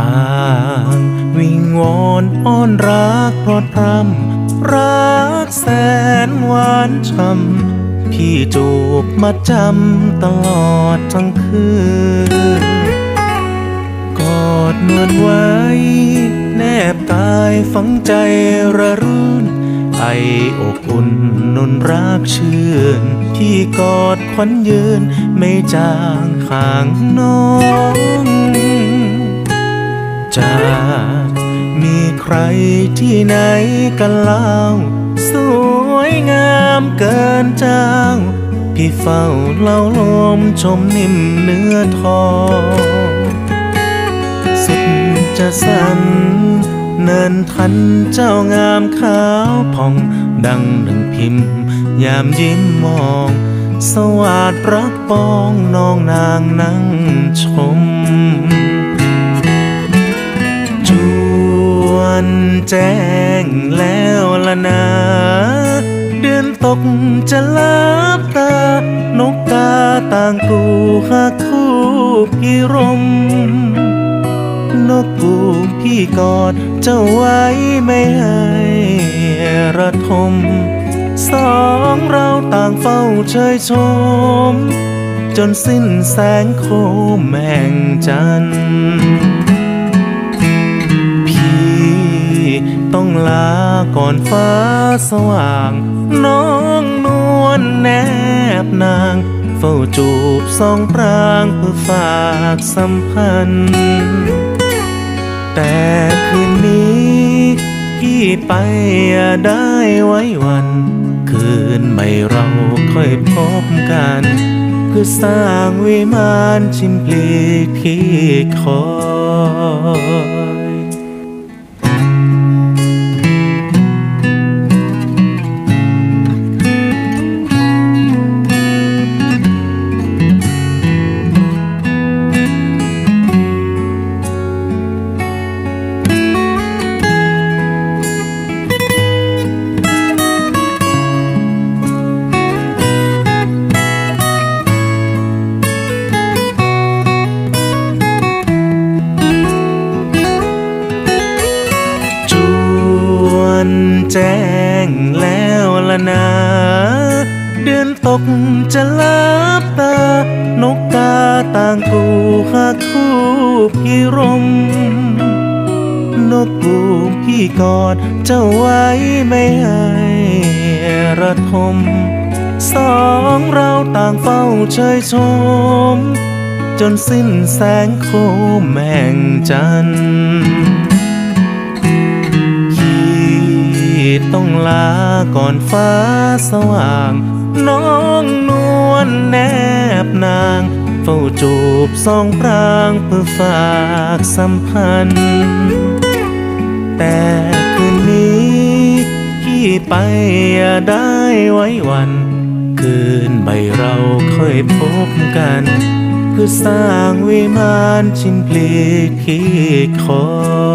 ต่างวิงวอนอ้อนรักโปรดพรำรักแสนหวานช่ำพี่จูบมาจำตลอดทั้งคืน กอดนวลไว้ แนบกายฝังใจระรื่นไออบอุ่นนุนรักชื่น ที่กอดควันยืนไม่จางข้างน้อง จะมีใครที่ไหนกันเล่า สวยงามเกินเจ้า พี่เฝ้าเล่าลมชมนิ่มเนื้อทองสุดจะสันเนินทันเจ้างามขาวผ่องดังดังพิมพ์ ยามยิ้มมอง สวัสดรักปองน้องนางนั่งชม แจ้งแล้วละนา เดือนตกจะลับตา นกกาต่างกูหาคู่พี่รม นกกูพี่กอดเจ้าไว้ไม่ให้ระทม สองเราต่างเฝ้าเชยชม จนสิ้นแสงโคมแห่งจันทร์ ลาก่อนฟ้าสว่าง น้องนวลแนบนาง เฝ้าจูบสองปรางเพื่อฝากสัมพันธ์ แต่คืนนี้พี่ไปอย่าได้ไว้วัน คืนไม่เราค่อยพบกัน เพื่อสร้างวิมานชิมพลีที่คอ แจ้งแล้วละนา เดือนตกจะลับตา นกกาต่างกูหาคู่พี่รม นกกูพี่กอดเจ้าไว้ไม่ให้ระทม สองเราต่างเฝ้าเชยชม จนสิ้นแสงโคมแห่งจันทร์ ต้องลาก่อนฟ้าสว่าง น้องนวลแนบนาง เฝ้าจูบสองปรางเพื่อฝากสัมพันธ์ แต่คืนนี้พี่ไปอย่าได้ไว้วัน คืนใบเราค่อยพบกัน เพื่อสร้างวิมานชิมพลีที่คอย